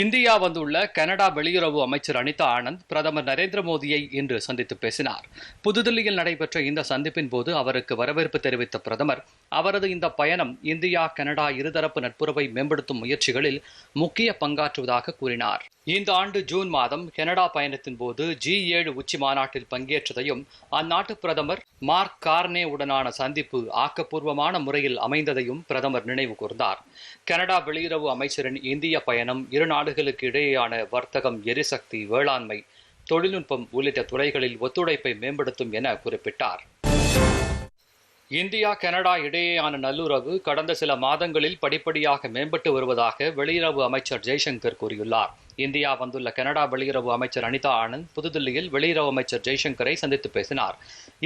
India வந்துள்ள Canada வெளியுறவு அமைச்சர் அனிதா ஆனந்த் பிரதமர் நரேந்திர மோடியை இன்று சந்தித்து பேசினார். புதுதில்லியில் நடைபெற்ற இந்த சந்திப்பின் போது அவருக்கு வரவேற்பு தெரிவித்த பிரதமர் அவரது இந்த பயணம் இந்தியா கனடா இருதரப்பு நட்புறவை மேம்படுத்தும் முயற்சிகளில் முக்கிய பங்காற்றுவதாக கூறினார். இந்த ஆண்டு ஜூன் மாதம் கனடா பயணத்தின் போது ஜி ஏழு உச்சி மாநாட்டில் பங்கேற்றதையும் அந்நாட்டு பிரதமர் மார்க் கார்னே உடனான சந்திப்பு ஆக்கப்பூர்வமான முறையில் அமைந்ததையும் பிரதமர் நினைவு கூர்ந்தார். கனடா வெளியுறவு அமைச்சரின் இந்திய பயணம் இரு நாடுகளுக்கு இடையேயான வர்த்தகம் எரிசக்தி வேளாண்மை தொழில்நுட்பம் உள்ளிட்ட துறைகளில் ஒத்துழைப்பை மேம்படுத்தும் என குறிப்பிட்டார். இந்தியா கனடா இடையேயான நல்லுறவு கடந்த சில மாதங்களில் படிப்படியாக மேம்பட்டு வருவதாக வெளியுறவு அமைச்சர் ஜெய்சங்கர் கூறியுள்ளார். இந்தியா வந்துள்ள கனடா வெளியுறவு அமைச்சர் அனிதா ஆனந்த் புதுதில்லியில் வெளியுறவு அமைச்சர் ஜெய்சங்கரை சந்தித்து பேசினார்.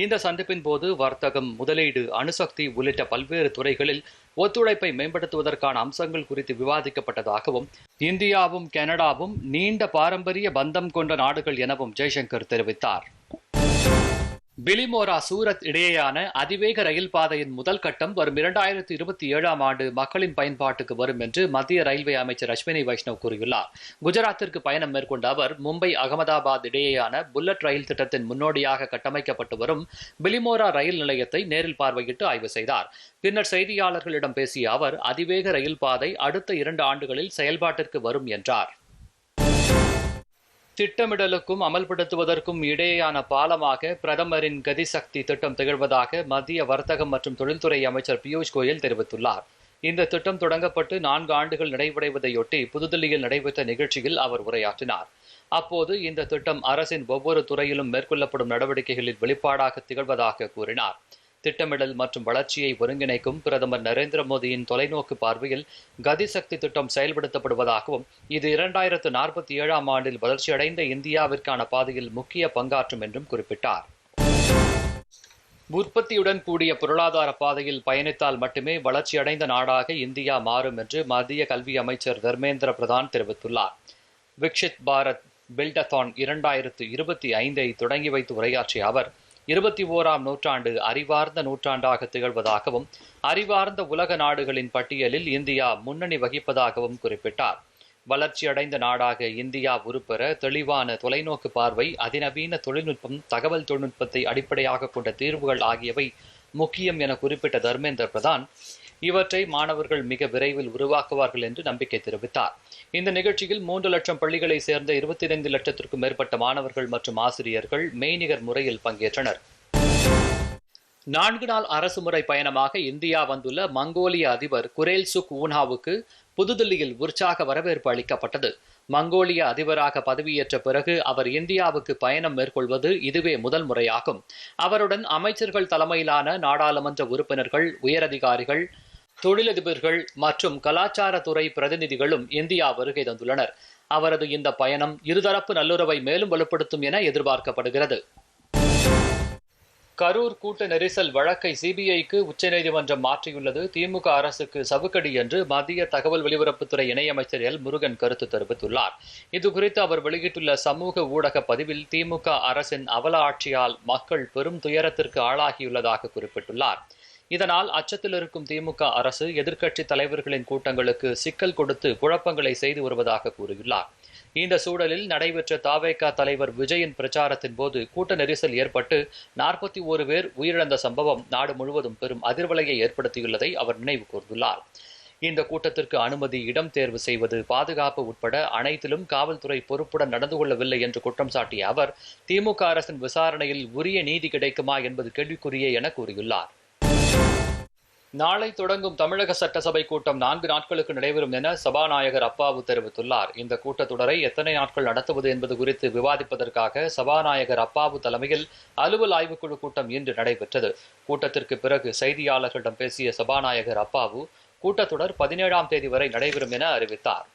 இந்த சந்திப்பின் போது வர்த்தகம் முதலீடு அணுசக்தி உள்ளிட்ட பல்வேறு துறைகளில் ஒத்துழைப்பை மேம்படுத்துவதற்கான அம்சங்கள் குறித்து விவாதிக்கப்பட்டதாகவும் இந்தியாவும் கனடாவும் நீண்ட பாரம்பரிய பந்தம் கொண்ட நாடுகள் எனவும் ஜெய்சங்கர் தெரிவித்தார். பிலிமோரா சூரத் இடையேயான அதிவேக ரயில் பாதையின் முதல் கட்டம் வரும் இரண்டாயிரத்தி இருபத்தி ஏழாம் ஆண்டு மக்களின் பயன்பாட்டுக்கு வரும் என்று மத்திய ரயில்வே அமைச்சர் அஸ்வினி வைஷ்ணவ் கூறியுள்ளார். குஜராத்திற்கு பயணம் மேற்கொண்ட அவர் மும்பை அகமதாபாத் இடையேயான புல்லட் ரயில் திட்டத்தின் முன்னோடியாக கட்டமைக்கப்பட்டு வரும் பிலிமோரா ரயில் நிலையத்தை நேரில் பார்வையிட்டு ஆய்வு செய்தார். பின்னர் செய்தியாளர்களிடம் பேசிய அவர் அதிவேக ரயில் பாதை அடுத்த இரண்டு ஆண்டுகளில் செயல்பாட்டிற்கு வரும் என்றார். திட்டமிடலுக்கும் அமல்படுத்துவதற்கும் இடையேயான பாலமாக பிரதமரின் கதிசக்தி திட்டம் திகழ்வதாக மத்திய வர்த்தகம் மற்றும் தொழில்துறை அமைச்சர் பியூஷ் கோயல் தெரிவித்துள்ளார். இந்த திட்டம் தொடங்கப்பட்டு நான்கு ஆண்டுகள் நிறைவடைவதையொட்டி புதுதில்லியில் நடைபெற்ற நிகழ்ச்சியில் அவர் உரையாற்றினார். அப்போது இந்த திட்டம் அரசின் ஒவ்வொரு துறையிலும் மேற்கொள்ளப்படும் நடவடிக்கைகளில் வெளிப்பாடாக திகழ்வதாக கூறினார். திட்டமிடல் மற்றும் வளர்ச்சியை ஒருங்கிணைக்கும் பிரதமர் நரேந்திர மோடியின் தொலைநோக்கு பார்வையில் கதிசக்தி திட்டம் செயல்படுத்தப்படுவதாகவும் இது இரண்டாயிரத்து நாற்பத்தி ஏழாம் ஆண்டில் வளர்ச்சியடைந்த இந்தியாவிற்கான பாதையில் முக்கிய பங்காற்றும் என்றும் குறிப்பிட்டார். உற்பத்தியுடன் கூடிய பொருளாதார பாதையில் பயணித்தால் மட்டுமே வளர்ச்சியடைந்த நாடாக இந்தியா மாறும் என்று மத்திய கல்வி அமைச்சர் தர்மேந்திர பிரதான் தெரிவித்துள்ளார். விக்ஷித் பாரத் பில்டத்தான் இரண்டாயிரத்து இருபத்தி ஐந்தை தொடங்கி வைத்து உரையாற்றிய அவர் இருபத்தி ஓராம் நூற்றாண்டு அறிவார்ந்த நூற்றாண்டாக திகழ்வதாகவும் அறிவார்ந்த உலக நாடுகளின் பட்டியலில் இந்தியா முன்னணி வகிப்பதாகவும் குறிப்பிட்டார். வளர்ச்சியடைந்த நாடாக இந்தியா உருப்பெற தெளிவான தொலைநோக்கு பார்வை அதிநவீன தொழில்நுட்பம் தகவல் தொழில்நுட்பத்தை அடிப்படையாக கொண்ட தீர்வுகள் ஆகியவை முக்கியம் என குறிப்பிட்ட தர்மேந்திர பிரதான் இவற்றை மாணவர்கள் மிக விரைவில் உருவாக்குவார்கள் என்று நம்பிக்கை தெரிவித்தார். இந்த நிகழ்ச்சியில் மூன்று லட்சம் பள்ளிகளை சேர்ந்த இருபத்தி ஐந்து லட்சத்திற்கும் மேற்பட்ட மாணவர்கள் மற்றும் ஆசிரியர்கள் மெய்நிகர் முறையில் பங்கேற்றனர். நான்கு நாள் அரசுமுறை பயணமாக இந்தியா வந்துள்ள மங்கோலிய அதிபர் குரேல் சுக் ஊனாவுக்கு புதுதில்லியில் உற்சாக வரவேற்பு அளிக்கப்பட்டது. மங்கோலிய அதிபராக பதவியேற்ற பிறகு அவர் இந்தியாவுக்கு பயணம் மேற்கொள்வது இதுவே முதல் முறையாகும். அவருடன் அமைச்சர்கள் தலைமையிலான நாடாளுமன்ற உறுப்பினர்கள் உயரதிகாரிகள் தொழிலதிபர்கள் மற்றும் கலாச்சாரத்துறை பிரதிநிதிகளும் இந்தியா வருகை தந்துள்ளனர். அவரது இந்த பயணம் இருதரப்பு நல்லுறவை மேலும் வலுப்படுத்தும் என எதிர்பார்க்கப்படுகிறது. கரூர் கூட்ட நெரிசல் வழக்கை சிபிஐக்கு உச்சநீதிமன்றம் மாற்றியுள்ளது. திமுக அரசுக்கு சவுக்கடி என்று மத்திய தகவல் ஒலிபரப்புத்துறை இணையமைச்சர் எல். முருகன் கருத்து தெரிவித்துள்ளார். இதுகுறித்து அவர் வெளியிட்டுள்ள சமூக ஊடக பதிவில் திமுக அரசின் அவல ஆட்சியால் மக்கள் பெரும் துயரத்திற்கு ஆளாகியுள்ளதாக குறிப்பிட்டுள்ளார். இதனால் அச்சத்தில் இருக்கும் திமுக அரசு எதிர்க்கட்சி தலைவர்களின் கூட்டங்களுக்கு சிக்கல் கொடுத்து குழப்பங்களை செய்து வருவதாக கூறியுள்ளார். இந்த சூழலில் நடைபெற்ற தாவேகா தலைவர் விஜயின் பிரச்சாரத்தின் போது கூட்ட நெரிசல் ஏற்பட்டு நாற்பத்தி ஒரு பேர் உயிரிழந்த சம்பவம் நாடு முழுவதும் பெரும் அதிர்வலையை ஏற்படுத்தியுள்ளதை அவர் நினைவு கூர்ந்துள்ளார். இந்த கூட்டத்திற்கு அனுமதி இடம் தேர்வு செய்வது பாதுகாப்பு உட்பட அனைத்திலும் காவல்துறை பொறுப்புடன் நடந்து கொள்ளவில்லை என்று குற்றம் சாட்டிய அவர் திமுக அரசின் விசாரணையில் உரிய நீதி கிடைக்குமா என்பது கேள்விக்குரியே என கூறியுள்ளார். நாளை தொடங்கும் தமிழக சட்டசபை கூட்டம் நான்கு நாட்களுக்கு நடைபெறும் என சபாநாயகர் அப்பாவு தெரிவித்துள்ளார். இந்த கூட்டத்தொடரை எத்தனை நாட்கள் நடத்துவது என்பது குறித்து விவாதிப்பதற்காக சபாநாயகர் அப்பாவு தலைமையில் அலுவல் ஆய்வுக்குழு கூட்டம் இன்று நடைபெற்றது. கூட்டத்திற்கு பிறகு செய்தியாளர்களிடம் பேசிய சபாநாயகர் அப்பாவு கூட்டத்தொடர் பதினேழாம் தேதி வரை நடைபெறும் என அறிவித்தார்.